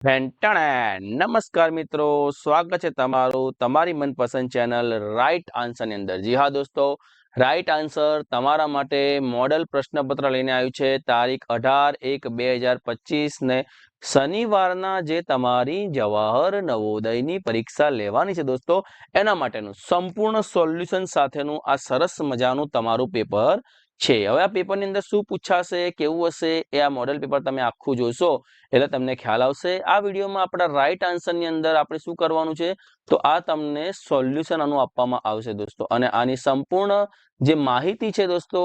ફેન્ટાણા નમસ્કાર મિત્રો, સ્વાગત છે તમારું તમારી મનપસંદ ચેનલ રાઈટ આન્સરની અંદર. જી હા દોસ્તો રાઈટ આન્સર તમારા માટે મોડલ પ્રશ્નપત્ર લઈને આવ્યું છે. તારીખ અઢાર એક બે હજાર પચીસ ને શનિવારના જે તમારી જવાહર નવોદયની પરીક્ષા લેવાની છે દોસ્તો, એના માટેનું સંપૂર્ણ સોલ્યુશન સાથેનું આ સરસ મજાનું તમારું પેપર છે. હવે આ પેપરની અંદર શું પૂછાશે, કેવું હશે, એ આ મોડેલ પેપર તમે આખું જોશો એટલે તમને ખ્યાલ આવશે. આ વિડીયોમાં આપણા રાઈટ આન્સરની અંદર આપણે શું કરવાનું છે? તો આ તમને સોલ્યુશન આનું આપવામાં આવશે દોસ્તો. અને આની સંપૂર્ણ જે માહિતી છે દોસ્તો,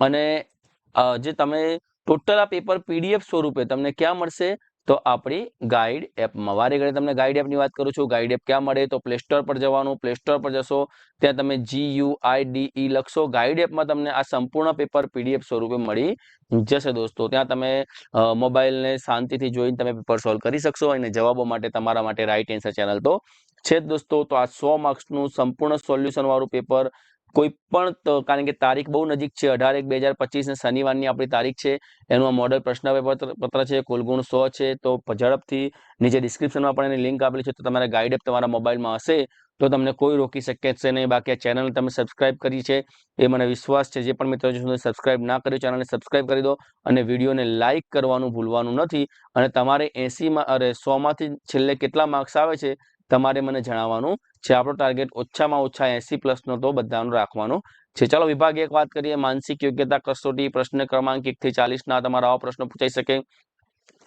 અને જે તમે ટોટલ આ પેપર પીડીએફ સ્વરૂપે તમને ક્યાં મળશે? તો આપણી ગાઈડ એપમાં વારે ઘડી તમને ગાઈડ એપની વાત કરું છું. ગાઈડ એપ ક્યાં મળે? તો પ્લે સ્ટોર પર જવાનું. પ્લે સ્ટોર પર જશો. ત્યાં તમે G you I D E લખશો. ગાઈડ એપમાં તમને આ સંપૂર્ણ પેપર પીડીએફ સ્વરૂપે મળી જશે દોસ્તો. ત્યાં તમે મોબાઈલને શાંતિથી જોઈને તમે પેપર સોલ્વ કરી શકશો અને જવાબો માટે તમારા માટે રાઈટ એન્સર ચેનલ તો છે જ દોસ્તો. તો આ સો માર્ક્સનું સંપૂર્ણ સોલ્યુશન વાળું પેપર કોઈ પણ કારણ કે તારીખ બહુ નજીક છે, અઢાર એક બે હજાર પચીસ ને શનિવારની આપણી તારીખ છે, એનું આ મોડલ પ્રશ્ન પત્ર છે કુલ ગુણ સો છે, તો ઝડપથી નીચે ડિસ્ક્રિપ્શનમાં પણ એની લિંક આપેલી છે, તો તમારા ગાઈડ તમારા મોબાઈલમાં હશે, તો તમને કોઈ રોકી શકે છે નહીં. બાકી આ ચેનલ તમે સબસ્ક્રાઇબ કરી છે, એ મને વિશ્વાસ છે. જે પણ મિત્રો સબસ્ક્રાઇબ ના કર્યું ચેનલને સબસ્ક્રાઇબ કરી દો અને વિડીયોને લાઇક કરવાનું ભૂલવાનું નથી. અને તમારે એસીમાં અરે સોમાંથી છેલ્લે કેટલા માર્ક્સ આવે છે, તમારે મને જણાવવાનું છે આપણો ટાર્ગેટ ઓછામાં ઓછા એસી પ્લસનો તો બધાનું રાખવાનો છે. ચાલો વિભાગ એક વાત કરીએ, માનસિક યોગ્યતા કસોટી પ્રશ્ન ક્રમાંક એક થી ચાલીસ તમારા આવા પ્રશ્નો પૂછાઈ શકે.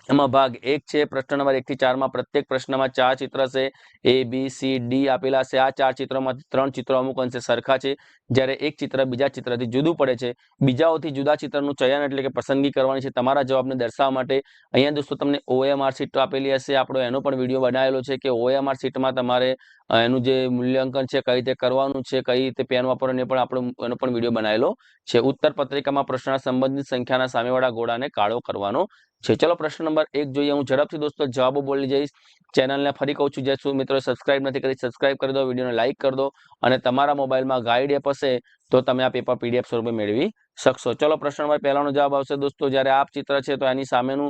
એમાં ભાગ એક છે, પ્રશ્ન નંબર એક થી ચારમાં પ્રત્યેક પ્રશ્નમાં ચાર ચિત્ર છે. એ બી સી ડી આપેલા છે. આ ચાર ચિત્રોમાંથી ત્રણ ચિત્રો અમુક અંશે સરખા છે. જ્યારે એક ચિત્ર બીજા ચિત્રથી જુદું પડે છે. બીજાઓથી જુદા ચિત્રનું ચયન એટલે કે પસંદગી કરવાની છે તમારા જવાબને દર્શાવવા માટે. અહીંયા દોસ્તો તમને ઓએમઆર સીટ આપેલી હશે. આપણો એનો પણ વીડિયો બનાવેલો છે કે ઓએમઆર સીટમાં તમારે એનું જે મૂલ્યાંકન છે, કઈ રીતે કરવાનું છે, કઈ રીતે પેન વાપરવાનું પણ આપણો એનો પણ વીડિયો બનાવેલો છે. ઉત્તર પત્રિકામાં પ્રશ્નના સંબંધિત સંખ્યાના સામેવાળા ગોળાને કાળો કરવાનો છે. ચલો પ્રશ્ન નંબર એક જોઈએ. હું ઝડપથી દોસ્તો જવાબો બોલી જઈશ. ચેનલને ફરી કહું છું. જે શું મિત્રો સબસ્ક્રાઇબ નથી કરી સબસ્ક્રાઇબ કરી દો. વિડીયોને લાઇક કરી દો. અને તમારા મોબાઈલમાં ગાઈડ એપ હશે, તો તમે આ પેપર પીડીએફ સ્વરૂપે મેળવી શકશો. ચલો પ્રશ્ન નંબર પહેલાનો જવાબ આવશે દોસ્તો. જ્યારે આપ ચિત્ર છે, તો એની સામેનું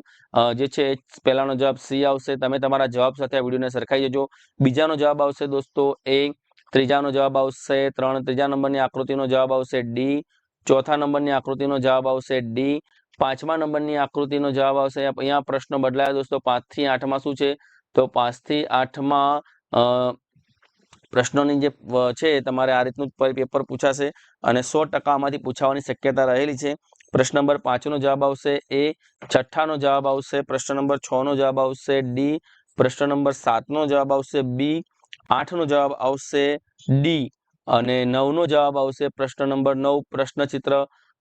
જે છે, પહેલાનો જવાબ સી આવશે. તમે તમારા જવાબ સાથે આ વિડીયોને સરખાઈ જજો. બીજાનો જવાબ આવશે દોસ્તો એ ત્રીજાનો જવાબ આવશે ત્રણ. ત્રીજા નંબરની આકૃતિનો જવાબ આવશે ડી ચોથા નંબરની આકૃતિનો જવાબ આવશે ડી પાંચમા નંબરની આકૃતિનો જવાબ આવશે. અહીંયા પ્રશ્ન બદલાયો દોસ્તો પાંચથી આઠમાં શું છે? તો પાંચથી આઠમાં પ્રશ્નોની જે છે તમારે આ રીતનું પેપર પૂછાશે અને સો ટકા આમાંથી પૂછાવાની શક્યતા રહેલી છે. પ્રશ્ન નંબર પાંચનો જવાબ આવશે એ, છઠ્ઠાનો જવાબ આવશે. પ્રશ્ન નંબર છ નો જવાબ આવશે ડી, પ્રશ્ન નંબર સાતનો જવાબ આવશે બી, આઠનો જવાબ આવશે ડી અને નવનો જવાબ આવશે પ્રશ્ન નંબર નવ પ્રશ્ન ચિત્ર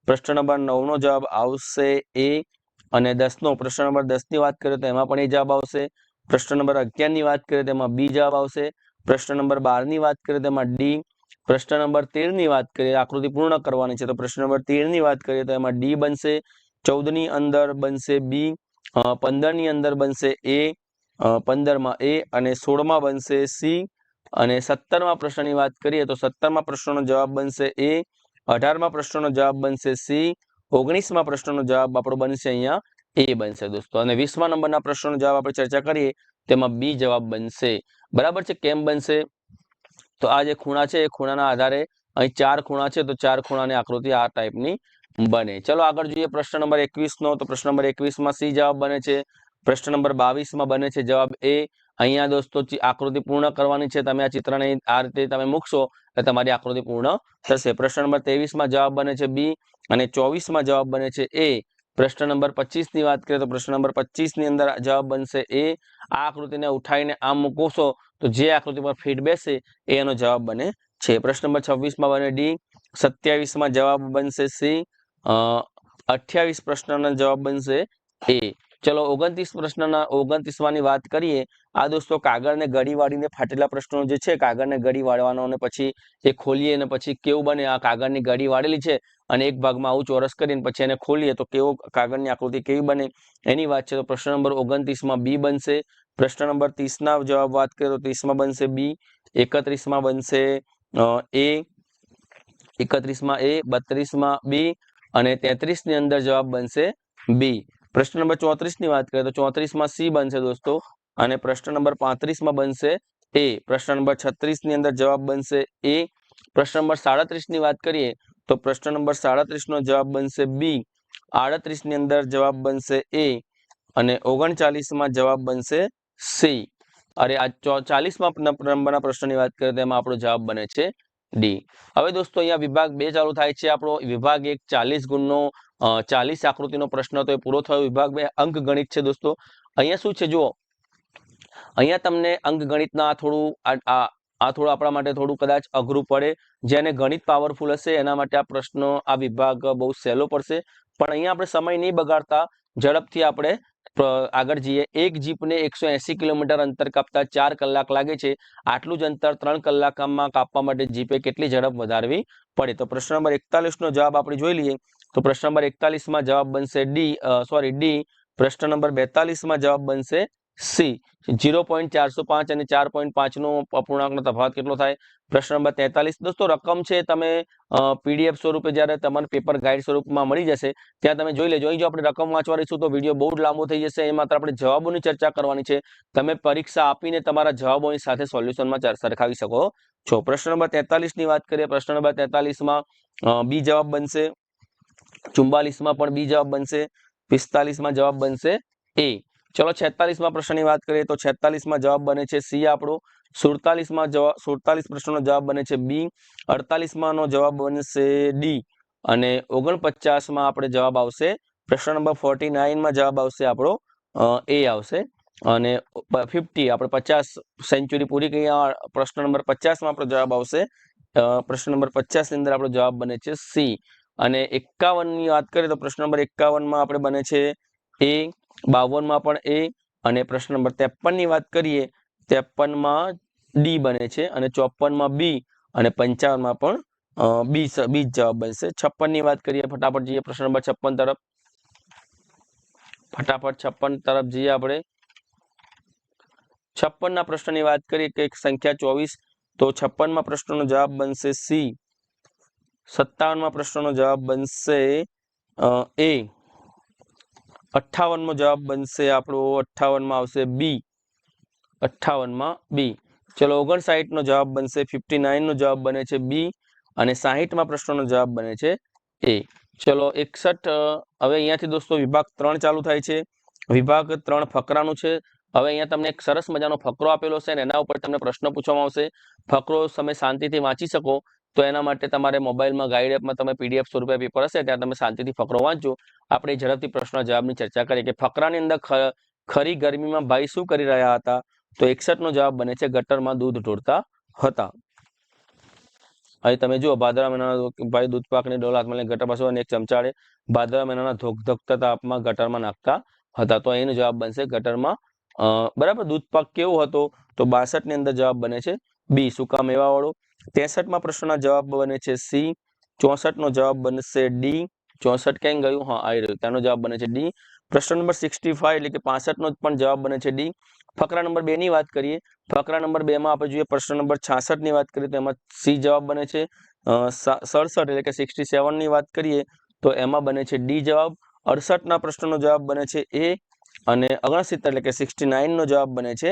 પ્રશ્ન નંબર નવનો જવાબ આવશે એ અને દસનો. પ્રશ્ન નંબર દસની વાત કરીએ તો એમાં પણ એ જવાબ આવશે. પ્રશ્ન નંબર અગિયારની વાત કરીએ તો એમાં બી જવાબ આવશે. પ્રશ્ન નંબર બારની વાત કરીએ તો એમાં ડી. પ્રશ્ન નંબર તેરની વાત કરીએ, આકૃતિ પૂર્ણ કરવાની છે તો પ્રશ્ન નંબર તેરની વાત કરીએ તો એમાં ડી બનશે. ચૌદની અંદર બનશે બી પંદરની અંદર બનશે એ પંદરમાં એ અને સોળમાં બનશે સી અને સત્તરમાં પ્રશ્નની વાત કરીએ તો સત્તરમાં પ્રશ્નનો જવાબ બનશે એ અઢારમા પ્રશ્નનો જવાબ બનશે સી. ઓગણીસમાં પ્રશ્નનો જવાબ આપણો બનશે અહીંયા એ બનશે દોસ્તો. અને વીસમા નંબરના પ્રશ્નનો જવાબ આપણે ચર્ચા કરીએ, તેમાં બી જવાબ બનશે. બરાબર છે? કેમ બનશે? તો આ જે ખૂણા છે, એ ખૂણાના આધારે અહીં ચાર ખૂણા છે, તો ચાર ખૂણાની આકૃતિ આ ટાઈપની બને. ચલો આગળ જોઈએ પ્રશ્ન નંબર એકવીસ નો તો પ્રશ્ન નંબર એકવીસમાં સી જવાબ બને છે. પ્રશ્ન નંબર બાવીસમાં બને છે જવાબ એ. અહીંયા દોસ્તો આકૃતિ પૂર્ણ કરવાની છે. તમે આ ચિત્રને આ રીતે તમે મૂકશો એટલે તમારી આકૃતિ પૂર્ણ થશે. પ્રશ્ન નંબર ત્રેવીસમાં જવાબ બને છે બી અને ચોવીસમાં જવાબ બને છે એ. પ્રશ્ન નંબર પચીસની વાત કરીએ તો પ્રશ્ન નંબર પચીસની અંદર જવાબ બનશે એ. આ આકૃતિને ઉઠાવીને આમ મૂકશો તો જે આકૃતિ પર ફીટ બેસે એનો જવાબ બને છે. પ્રશ્ન નંબર છવ્વીસમાં બને ડી. સત્યાવીસમાં જવાબ બનશે સી. અઠ્યાવીસ પ્રશ્નનો જવાબ બનશે એ. ચલો ઓગણત્રીસ પ્રશ્નના ઓગણત્રીસમાંની વાત કરીએ. આ દોસ્તો કાગળને ગળી વાળીને ફાટેલા પ્રશ્નો જે છે, કાગળને ગળી વાળવાનો અને પછી એ ખોલીએ અને પછી કેવું બને? આ કાગળની ગળી વાળેલી છે અને એક ભાગમાં આવું ચોરસ કરીને પછી એને ખોલીએ તો કેવો કાગળની આકૃતિ કેવી બને? એની વાત છે તો પ્રશ્ન નંબર ઓગણત્રીસમાં બી બનશે. પ્રશ્ન નંબર ત્રીસના જવાબ વાત કરીએ તો ત્રીસમાં બનશે બી, એકત્રીસમાં બનશે એ, એકત્રીસમાં એ, બત્રીસમાં બી અને તેત્રીસની અંદર જવાબ બનશે બી. પ્રશ્ન નંબર ચોત્રીસની વાત કરીએ તો ચોત્રીસમાં સી બનશે દોસ્તો. અને પ્રશ્ન નંબર પાંત્રીસમાં બનશે એ. પ્રશ્ન નંબર છત્રીસની અંદર જવાબ બનશે એ. પ્રશ્ન નંબર સાડત્રીસની વાત કરીએ તો પ્રશ્ન નંબર સાડત્રીસ નો જવાબ બનશે બી. આડત્રીસની અંદર જવાબ બનશે એ. અને ઓગણચાલીસમાં જવાબ બનશે સી. અરે આ ચાલીસમાં નંબરના પ્રશ્નની વાત કરીએ તો એમાં આપણો જવાબ બને છે ડી. હવે દોસ્તો, અહીંયા વિભાગ બે ચાલુ થાય છે. આપણો વિભાગ એક ચાલીસ ગુણનો ચાલીસ આકૃતિનો પ્રશ્ન, તો એ પૂરો થયો. વિભાગ બે અંક ગણિત છે દોસ્તો. અહીંયા શું છે, જુઓ. અહીંયા તમને અંક ગણિતના થોડું, આ આ થોડું આપણા માટે થોડું કદાચ અઘરું પડે. જેને ગણિત પાવરફુલ હશે, એના માટે આ પ્રશ્નો આ વિભાગ બહુ સહેલો પડશે. પણ અહીંયા આપણે સમય નહીં બગાડતા. ઝડપથી આપણે આગળ જઈએ. એક જીપને એકસો એસી કિલોમીટર અંતર કાપતા ચાર કલાક લાગે છે. આટલું જ અંતર ત્રણ કલાકમાં કાપવા માટે જીપે કેટલી ઝડપ વધારવી પડે? તો પ્રશ્ન નંબર એકતાલીસ નો જવાબ આપણે જોઈ લઈએ. તો પ્રશ્ન નંબર એકતાલીસમાં જવાબ બનશે ડી સોરી ડી. પ્રશ્ન નંબર બેતાલીસમાં જવાબ બનશે સી. જીરો પોઈન્ટ ચારસો પાંચ અને ચાર પોઈન્ટ પાંચનો અપૂર્ણાંકનો તફાવત કેટલો થાય? પ્રશ્ન નંબર તેતાલીસ. દોસ્તો, રકમ છે તમે પીડીએફ સ્વરૂપે જ્યારે તમારે પેપર ગાઈડ સ્વરૂપમાં મળી જશે, ત્યાં તમે જોઈ લેજો. અહીં જો આપણે રકમ વાંચવા રહીશું તો વીડિયો બહુ લાંબો થઈ જશે. એ માત્ર આપણે જવાબોની ચર્ચા કરવાની છે. તમે પરીક્ષા આપીને તમારા જવાબોની સાથે સોલ્યુશનમાં સરખાવી શકો છો. પ્રશ્ન નંબર તેતાલીસની વાત કરીએ. પ્રશ્ન નંબર તેતાલીસમાં બી જવાબ બનશે. ચુમ્બાલીસમાં પણ બી જવાબ બનશે. પિસ્તાલીસમાં જવાબ બનશે એ. ચલો છેતાલીસમાં પ્રશ્નની વાત કરીએ તો છેતાલીસમાં જવાબ બને છે સી આપણો. સુડતાલીસમાં જવાબ સુડતાલીસ પ્રશ્નનો જવાબ બને છે બી. અડતાલીસમાંનો જવાબ બનશે ડી. અને ઓગણપચાસમાં આપણે જવાબ આવશે, પ્રશ્ન નંબર ફોર્ટી નાઇનમાં જવાબ આવશે આપણો એ આવશે. અને ફિફ્ટી, આપણે પચાસ સેન્ચુરી પૂરી કરી પ્રશ્ન નંબર પચાસમાં આપણો જવાબ આવશે પ્રશ્ન નંબર પચાસની અંદર આપણો જવાબ બને છે સી. અને એકાવનની વાત કરીએ તો પ્રશ્ન નંબર એકાવનમાં આપણે બને છે એ બાવનમાં પણ એ અને પ્રશ્ન નંબર ત્રેપનની વાત કરીએ, ત્રેપનમાં ડી બને છે અને ચોપનમાં બી અને પંચાવનમાં પણ બી બી જવાબ બનશે. છપ્પનની વાત કરીએ, ફટાફટ જઈએ પ્રશ્ન નંબર છપ્પન તરફ. ફટાફટ છપ્પન તરફ જઈએ આપણે. છપ્પન ના પ્રશ્નની વાત કરીએ કે સંખ્યા ચોવીસ, તો છપ્પનમાં પ્રશ્નનો જવાબ બનશે સી. સત્તાવનમાં પ્રશ્નનો જવાબ બનશે એ. અઠ્ઠાવનમો જવાબ બનશે આપણો અઠ્ઠાવનમાં આવશે બી. અઠ્ઠાવનમાં બી. ચલો ઓગણસાઠનો જવાબ બનશે, ફિફ્ટી નાઇનનો જવાબ બને છે બી અને સાહીઠમાં પ્રશ્નોનો જવાબ બને છે એ. ચલો એકસઠ હવે અહીંયાથી દોસ્તો વિભાગ ત્રણ ચાલુ થાય છે. વિભાગ ત્રણ ફકરાનું છે. હવે અહીંયા તમને એક સરસ મજાનો ફકરો આપેલો છે અને એના ઉપર તમને પ્રશ્ન પૂછવામાં આવશે. ફકરો તમે શાંતિથી વાંચી શકો. તો એના માટે તમારે મોબાઈલમાં ગાઈડ એપમાં તમે પીડીએફ સ્વરૂપે પેપર હશે, ત્યાં તમે શાંતિથી ફકરો. વાંચજો. આપણે ઝડપથી પ્રશ્ન જવાબની ચર્ચા કરીએ કે ફકરાની અંદર ખરી ગરમીમાં ભાઈ શું કરી રહ્યા હતા? તો એકસઠ નો જવાબ બને છે ગટરમાં દૂધ ઢોળતા હતા. અહીં તમે જુઓ ભાદરા મહિનાના ભાઈ દૂધ પાકની ડોલ હાથમાં ગટર પાસે એક ચમચાડે ભાદરા મહિનાના ધોક તાપમાં ગટરમાં નાખતા હતા. તો અહીંનો જવાબ બનશે ગટરમાં બરાબર, દૂધ પાક કેવો હતો? તો બાસઠની અંદર જવાબ બને છે બી સુકા મેવા ત્રેસઠમાં પ્રશ્નના જવાબ બને છે સી. ચોસઠ નો જવાબ બનશે ડી. ચોસઠ ક્યાં ગયું? હા, આવી રહ્યું. તેનો જવાબ બને છે ડી. પ્રશ્ન નંબર સિક્સટી ફાઈવ એટલે કે પાસઠ નો પણ જવાબ બને છે ડી. ફકરા નંબર બે ની વાત કરીએ. ફકરા નંબર બે માં આપણે જોઈએ પ્રશ્ન નંબર છાસઠની વાત કરીએ તો એમાં સી જવાબ બને છે સડસઠ એટલે કે સિક્સટી સેવનની વાત કરીએ તો એમાં બને છે ડી જવાબ. અડસઠ ના પ્રશ્નનો જવાબ બને છે એ અને ઓગણસિત્તેર એટલે કે સિક્સટી નાઇન નો જવાબ બને છે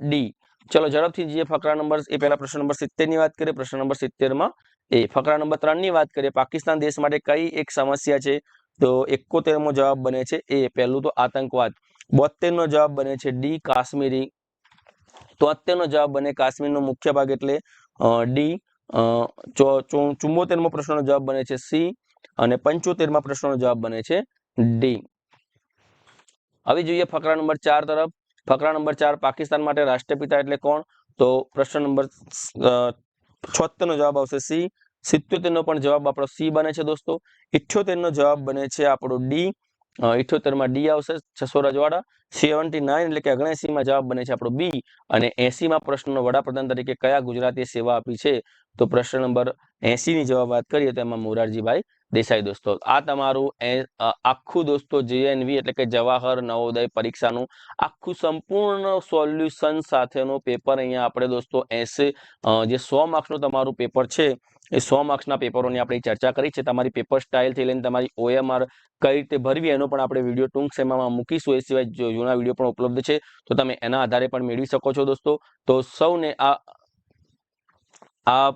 ડી. ચલો ઝડપથી જઈએ. ફકરા નંબર એ પહેલા પ્રશ્ન નંબર સિત્તેરની વાત કરીએ. પ્રશ્ન નંબર સિત્તેરમાં એ ફકરા નંબર ત્રણની વાત કરીએ. પાકિસ્તાન દેશ માટે કઈ એક સમસ્યા છે? તો એકોતેર મો જવાબ બને છે એ પહેલું તો આતંકવાદ. બોતેર નો જવાબ બને છે ડી કાશ્મીરી. તોતેર નો જવાબ બને કાશ્મીર નો મુખ્ય ભાગ એટલે ડી ચુમ્મોતેર મો પ્રશ્નનો જવાબ બને છે સી અને પંચોતેરમાં પ્રશ્નનો જવાબ બને છે ડી. હવે જોઈએ ફકરા નંબર ચાર તરફ. ફકરા નંબર ચાર, પાકિસ્તાન માટે રાષ્ટ્રપિતા એટલે કોણ? તો પ્રશ્ન નંબર છોતેર નો જવાબ આવશે સી. સિત્યોતેર નો પણ જવાબ આપણો સી બને છે દોસ્તો. ઇઠ્યોતેર નો જવાબ બને છે આપણો ડી. ઇઠ્યોતેરમાં ડી આવશે છસો રજવાડા. સેવન્ટી નાઇન એટલે કે અગણસી માં જવાબ બને છે આપણો બી. અને એસી માં પ્રશ્નનો વડાપ્રધાન તરીકે કયા ગુજરાતીએ સેવા આપી છે? તો પ્રશ્ન નંબર એસી ની જવાબ વાત કરીએ તો એમાં મોરારજીભાઈ દેસાઈ દોસ્તો. આ તમારું આખું દોસ્તો જેએનવી એટલે કે જવાહર નવોદય પરીક્ષાનું આખું સંપૂર્ણ સોલ્યુશન સાથેનું પેપર અહીંયા આપણે દોસ્તો એસે જે સો માર્ક્સનું તમારું પેપર છે, એ સો માર્ક્સના પેપરોની આપણે ચર્ચા કરી છે. તમારી પેપર સ્ટાઇલથી લઈને તમારી ઓએમઆર કઈ રીતે ભરવી એનો પણ આપણે વીડિયો ટૂંક સમયમાં મૂકીશું. એ સિવાય જૂના વીડિયો પણ ઉપલબ્ધ છે, તો તમે એના આધારે પણ મેળવી શકો છો દોસ્તો. તો સૌને આ આ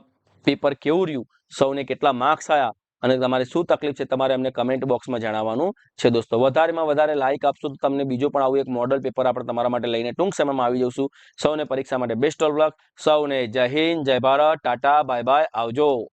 પેપર કેવું રહ્યું? સૌને કેટલા માર્ક્સ આવ્યા અને તમારે શું તકલીફ છે તમારે અમને કમેન્ટ બોક્સમાં જણાવવાનું છે દોસ્તો. વધારેમાં વધારે લાઇક આપશો તો તમને બીજો પણ આવું એક મોડલ પેપર આપણે તમારા માટે લઈને ટૂંક સમયમાં આવી જઈશું. સૌને પરીક્ષા માટે બેસ્ટ ઓફ લક સૌને જય હિન્દ, જય ભારત, ટાટા બાય બાય આવજો.